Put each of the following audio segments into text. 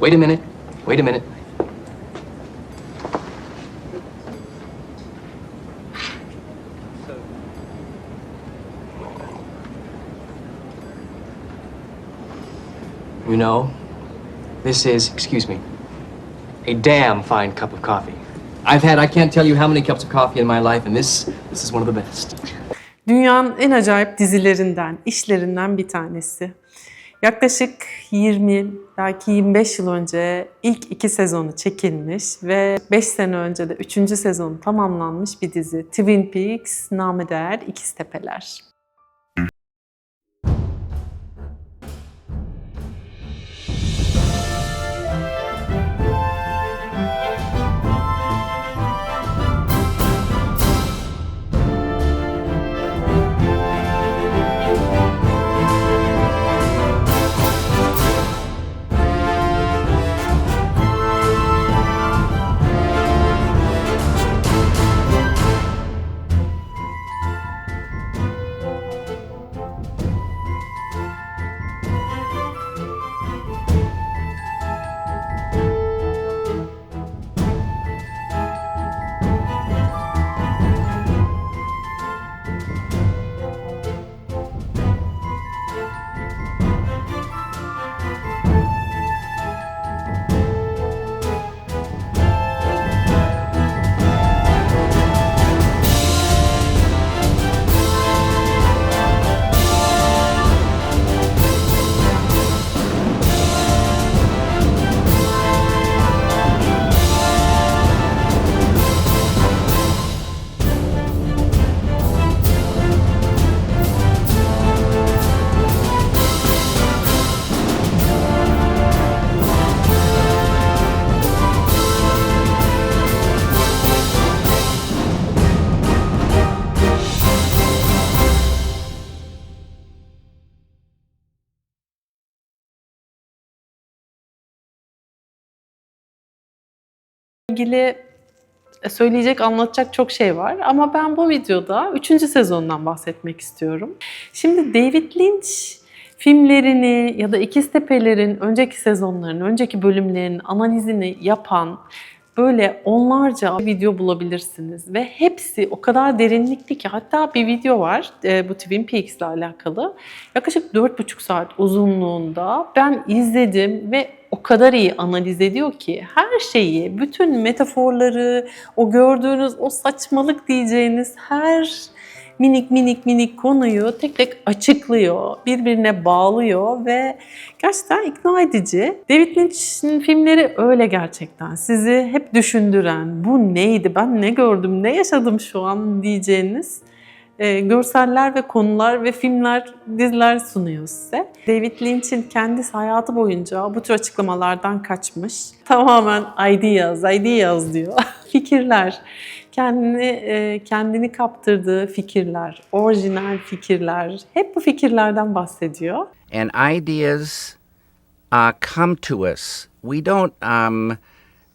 Wait a minute. Wait a minute. You know, this is, excuse me, a damn fine cup of coffee. I've had, I can't tell you how many cups of coffee in my life, and this, this is one of the best. Dünyanın en acayip dizilerinden, işlerinden bir tanesi. Yaklaşık 20, belki 25 yıl önce ilk iki sezonu çekilmiş ve 5 sene önce de 3. sezonu tamamlanmış bir dizi. Twin Peaks, namı değer İkiz Tepeler. İlgili söyleyecek, anlatacak çok şey var. Ama ben bu videoda 3. sezondan bahsetmek istiyorum. Şimdi David Lynch filmlerini ya da İkiz Tepeler'in önceki sezonlarının, önceki bölümlerinin analizini yapan böyle onlarca video bulabilirsiniz. Ve hepsi o kadar derinlikli ki hatta bir video var e, bu Twin Peaks ile alakalı. Yaklaşık 4,5 saat uzunluğunda ben izledim ve o kadar iyi analiz ediyor ki her şeyi, bütün metaforları, o gördüğünüz o saçmalık diyeceğiniz her minik minik minik konuyu tek tek açıklıyor, birbirine bağlıyor ve gerçekten ikna edici. David Lynch'in filmleri öyle gerçekten. Sizi hep düşündüren, bu neydi, ben ne gördüm, ne yaşadım şu an diyeceğiniz e, görseller ve konular ve filmler, diziler sunuyor size. David Lynch'in kendisi hayatı boyunca bu tür açıklamalardan kaçmış. Tamamen ideas, ideas diyor. Fikirler. Kendini e, kendini kaptırdığı fikirler, orijinal fikirler. Hep bu fikirlerden bahsediyor. and ideas uh, come to us. We don't um,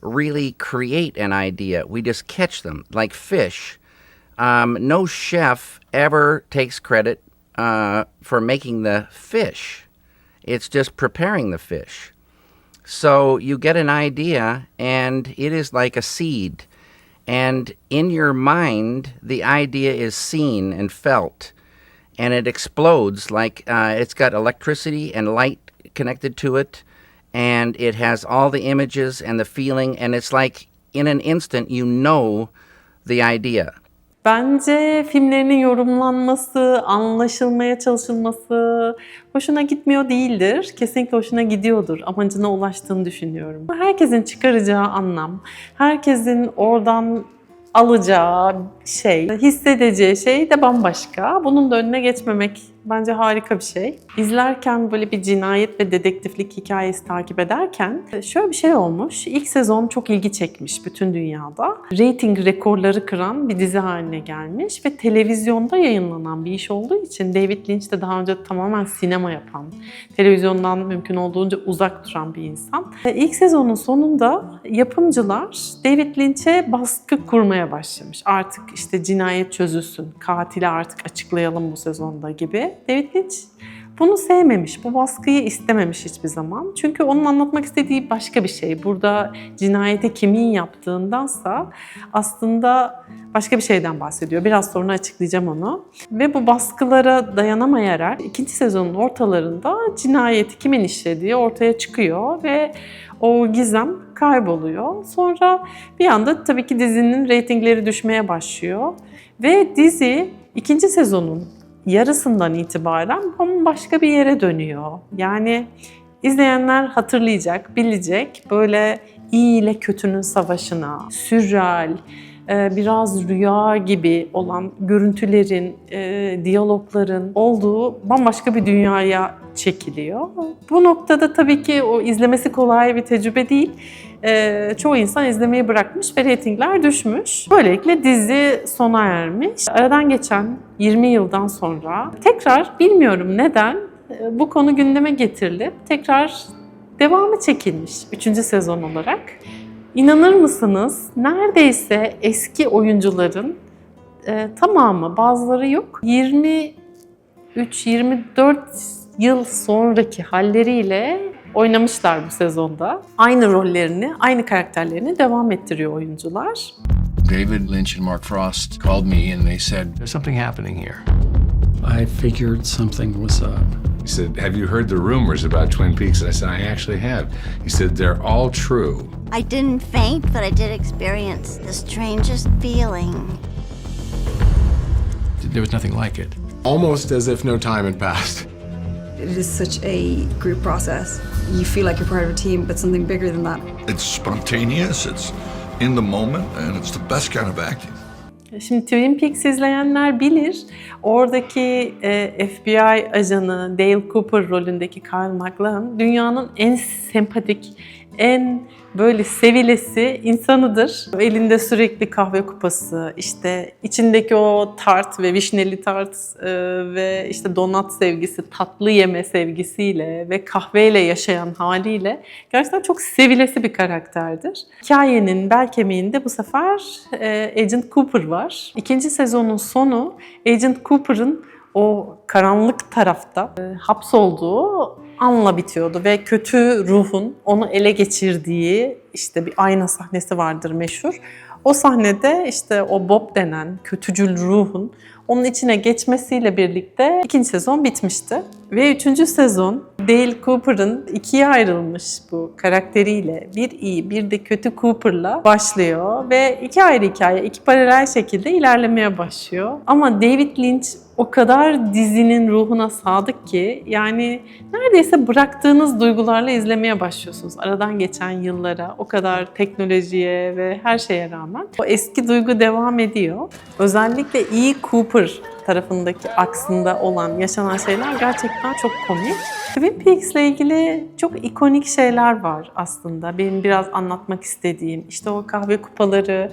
really create an idea, we just catch them like fish. Um, no chef ever takes credit uh, for making the fish, it's just preparing the fish. So you get an idea, and it is like a seed. And in your mind, the idea is seen and felt and it explodes like uh, it's got electricity and light connected to it, and it has all the images and the feeling, and it's like in an instant you know the idea. Bence filmlerinin yorumlanması, anlaşılmaya çalışılması hoşuna gitmiyor değildir. Kesinlikle hoşuna gidiyordur. Amacına ulaştığını düşünüyorum. Herkesin çıkaracağı anlam, herkesin oradan alacağı şey, hissedeceği şey de bambaşka. Bunun da önüne geçmemek bence harika bir şey. İzlerken böyle bir cinayet ve dedektiflik hikayesi takip ederken şöyle bir şey olmuş. İlk sezon çok ilgi çekmiş bütün dünyada. Rating rekorları kıran bir dizi haline gelmiş ve televizyonda yayınlanan bir iş olduğu için David Lynch de daha önce tamamen sinema yapan, televizyondan mümkün olduğunca uzak duran bir insan. Ve İlk sezonun sonunda yapımcılar David Lynch'e baskı kurmaya başlamış. Artık işte cinayet çözülsün, katili artık açıklayalım bu sezonda gibi. David Lynch bunu sevmemiş, bu baskıyı istememiş hiçbir zaman. Çünkü onun anlatmak istediği başka bir şey. Burada cinayeti kimin yaptığındansa aslında başka bir şeyden bahsediyor. Biraz sonra açıklayacağım onu. Ve bu baskılara dayanamayarak ikinci sezonun ortalarında cinayeti kimin işlediği ortaya çıkıyor ve o gizem kayboluyor. Sonra bir anda tabii ki dizinin reytingleri düşmeye başlıyor. Ve dizi ikinci sezonun yarısından itibaren bambaşka bir yere dönüyor. Yani izleyenler hatırlayacak, bilecek böyle iyi ile kötünün savaşına, sürreal, e, biraz rüya gibi olan görüntülerin, e, diyalogların olduğu bambaşka bir dünyaya çekiliyor. Bu noktada tabii ki o izlemesi kolay bir tecrübe değil. E, çoğu insan izlemeyi bırakmış ve reytingler düşmüş. Böylelikle dizi sona ermiş. Aradan geçen 20 yıldan sonra tekrar bilmiyorum neden e, bu konu gündeme getirilip tekrar devamı çekilmiş 3. sezon olarak. İnanır mısınız? Neredeyse eski oyuncuların e, tamamı, bazıları yok. 23-24 yıl sonraki halleriyle oynamışlar bu sezonda. Aynı rollerini, aynı karakterlerini devam ettiriyor oyuncular. David Lynch and Mark Frost called me and they said, There's something happening here. I figured something was up. He said, Have you heard the rumors about Twin Peaks? And I said, I actually have. He said, They're all true. I didn't faint, but I did experience the strangest feeling. There was nothing like it. Almost as if no time had passed. It is such a group process. You feel like you're part of a team, but something bigger than that. It's spontaneous, it's in the moment, and it's the best kind of acting. Şimdi Twin Peaks izleyenler bilir. Oradaki e, FBI ajanı Dale Cooper rolündeki Kyle MacLachlan dünyanın en sempatik, en böyle sevilesi insanıdır. Elinde sürekli kahve kupası, işte içindeki o tart ve vişneli tart e, ve işte donat sevgisi, tatlı yeme sevgisiyle ve kahveyle yaşayan haliyle gerçekten çok sevilesi bir karakterdir. Hikayenin bel kemiğinde bu sefer e, Agent Cooper var. İkinci sezonun sonu Agent Cooper'ın o karanlık tarafta e, hapsolduğu anla bitiyordu ve kötü ruhun onu ele geçirdiği işte bir ayna sahnesi vardır meşhur. O sahnede işte o Bob denen kötücül ruhun onun içine geçmesiyle birlikte ikinci sezon bitmişti. Ve üçüncü sezon Dale Cooper'ın ikiye ayrılmış bu karakteriyle bir iyi bir de kötü Cooper'la başlıyor ve iki ayrı hikaye iki paralel şekilde ilerlemeye başlıyor. Ama David Lynch o kadar dizinin ruhuna sadık ki yani neredeyse bıraktığınız duygularla izlemeye başlıyorsunuz. Aradan geçen yıllara, o kadar teknolojiye ve her şeye rağmen o eski duygu devam ediyor. Özellikle iyi Cooper tarafındaki aksında olan yaşanan şeyler gerçekten çok komik. Twin Peaks ile ilgili çok ikonik şeyler var aslında. Benim biraz anlatmak istediğim. İşte o kahve kupaları,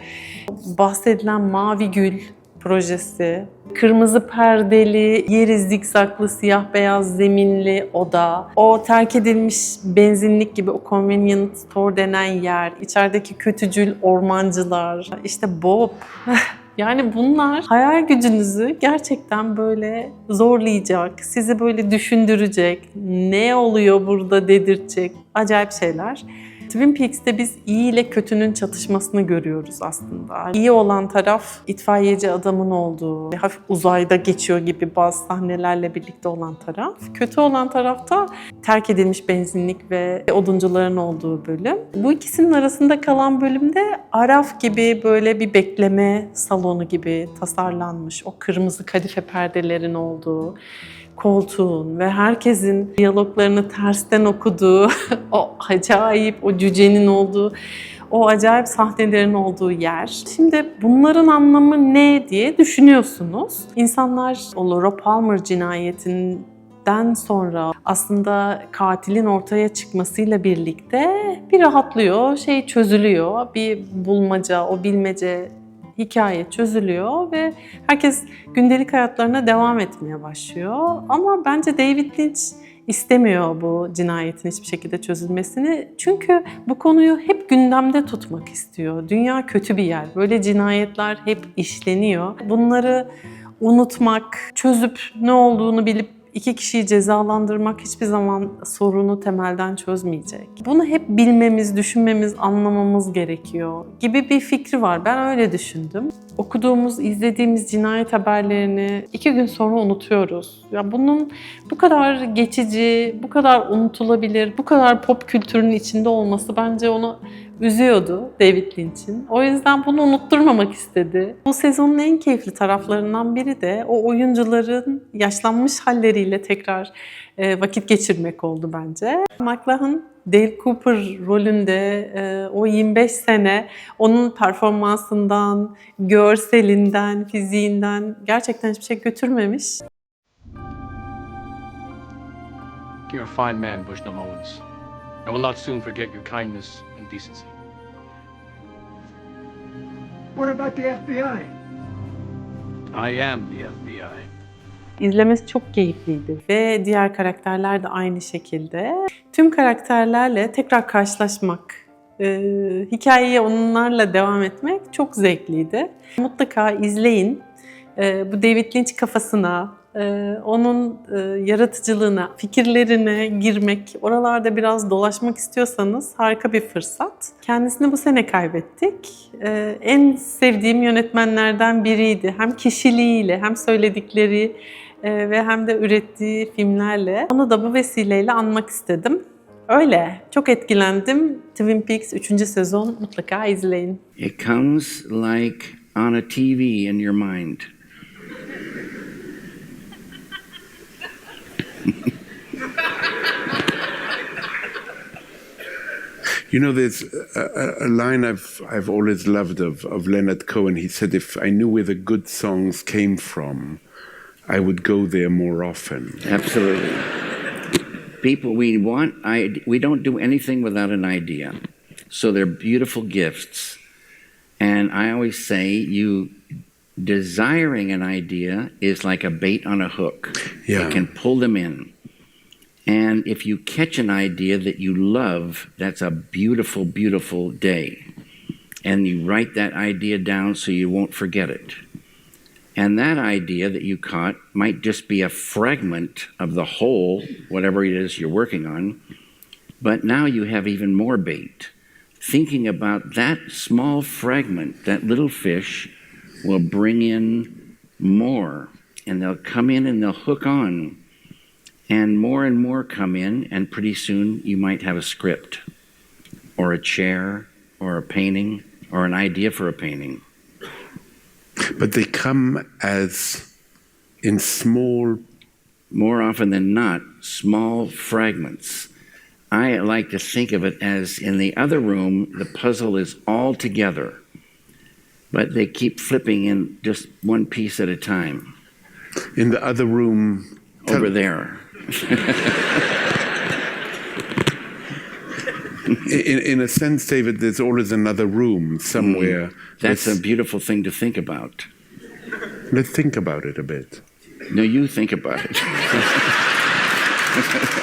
bahsedilen Mavi Gül projesi, kırmızı perdeli, yeri zikzaklı, siyah beyaz zeminli oda, o terk edilmiş benzinlik gibi o convenience store denen yer, içerideki kötücül ormancılar, işte Bob. Yani bunlar hayal gücünüzü gerçekten böyle zorlayacak, sizi böyle düşündürecek, ne oluyor burada dedirtecek acayip şeyler. Twin Peaks'te biz iyi ile kötünün çatışmasını görüyoruz aslında. İyi olan taraf itfaiyeci adamın olduğu, hafif uzayda geçiyor gibi bazı sahnelerle birlikte olan taraf. Kötü olan tarafta terk edilmiş benzinlik ve oduncuların olduğu bölüm. Bu ikisinin arasında kalan bölümde Araf gibi böyle bir bekleme salonu gibi tasarlanmış. O kırmızı kadife perdelerin olduğu koltuğun ve herkesin diyaloglarını tersten okuduğu, o acayip, o cücenin olduğu, o acayip sahnelerin olduğu yer. Şimdi bunların anlamı ne diye düşünüyorsunuz. İnsanlar o Laura Palmer cinayetinden sonra aslında katilin ortaya çıkmasıyla birlikte bir rahatlıyor, şey çözülüyor. Bir bulmaca, o bilmece hikaye çözülüyor ve herkes gündelik hayatlarına devam etmeye başlıyor. Ama bence David Lynch istemiyor bu cinayetin hiçbir şekilde çözülmesini. Çünkü bu konuyu hep gündemde tutmak istiyor. Dünya kötü bir yer. Böyle cinayetler hep işleniyor. Bunları unutmak, çözüp ne olduğunu bilip iki kişiyi cezalandırmak hiçbir zaman sorunu temelden çözmeyecek. Bunu hep bilmemiz, düşünmemiz, anlamamız gerekiyor gibi bir fikri var. Ben öyle düşündüm. Okuduğumuz, izlediğimiz cinayet haberlerini iki gün sonra unutuyoruz. Ya bunun bu kadar geçici, bu kadar unutulabilir, bu kadar pop kültürünün içinde olması bence onu üzüyordu David Lynch'in. O yüzden bunu unutturmamak istedi. Bu sezonun en keyifli taraflarından biri de o oyuncuların yaşlanmış halleriyle tekrar e, vakit geçirmek oldu bence. McLachlan Dale Cooper rolünde e, o 25 sene onun performansından, görselinden, fiziğinden gerçekten hiçbir şey götürmemiş. You're a fine man, Bushnell Owens. I will not soon forget your kindness and decency. What about the FBI? I am the FBI. İzlemesi çok keyifliydi ve diğer karakterler de aynı şekilde. Tüm karakterlerle tekrar karşılaşmak, e, hikayeye onlarla devam etmek çok zevkliydi. Mutlaka izleyin. E, bu David Lynch kafasına, onun e, yaratıcılığına, fikirlerine girmek, oralarda biraz dolaşmak istiyorsanız harika bir fırsat. Kendisini bu sene kaybettik. E, en sevdiğim yönetmenlerden biriydi. Hem kişiliğiyle hem söyledikleri e, ve hem de ürettiği filmlerle. Onu da bu vesileyle anmak istedim. Öyle. Çok etkilendim. Twin Peaks 3. sezon mutlaka izleyin. It comes like on a TV in your mind. You know, there's a, a- line I've I've always loved of, of Leonard Cohen. He said, "If I knew where the good songs came from, I would go there more often." Absolutely. People, we want, I, we don't do anything without an idea. So they're beautiful gifts. And I always say, you desiring an idea is like a bait on a hook. Yeah. It can pull them in. And if you catch an idea that you love, that's a beautiful, beautiful day. And you write that idea down so you won't forget it. And that idea that you caught might just be a fragment of the whole, whatever it is you're working on. But now you have even more bait. Thinking about that small fragment, that little fish, will bring in more. And they'll come in and they'll hook on. And more and more come in, and pretty soon you might have a script, or a chair, or a painting, or an idea for a painting. But they come as in small. more often than not, small fragments. I like to think of it as in the other room, the puzzle is all together, but they keep flipping in just one piece at a time In the other room, over there. in, in a sense, David, there's always another room somewhere. Mm. That's a Let's- beautiful thing to think about. Let's think about it a bit. No, you think about it.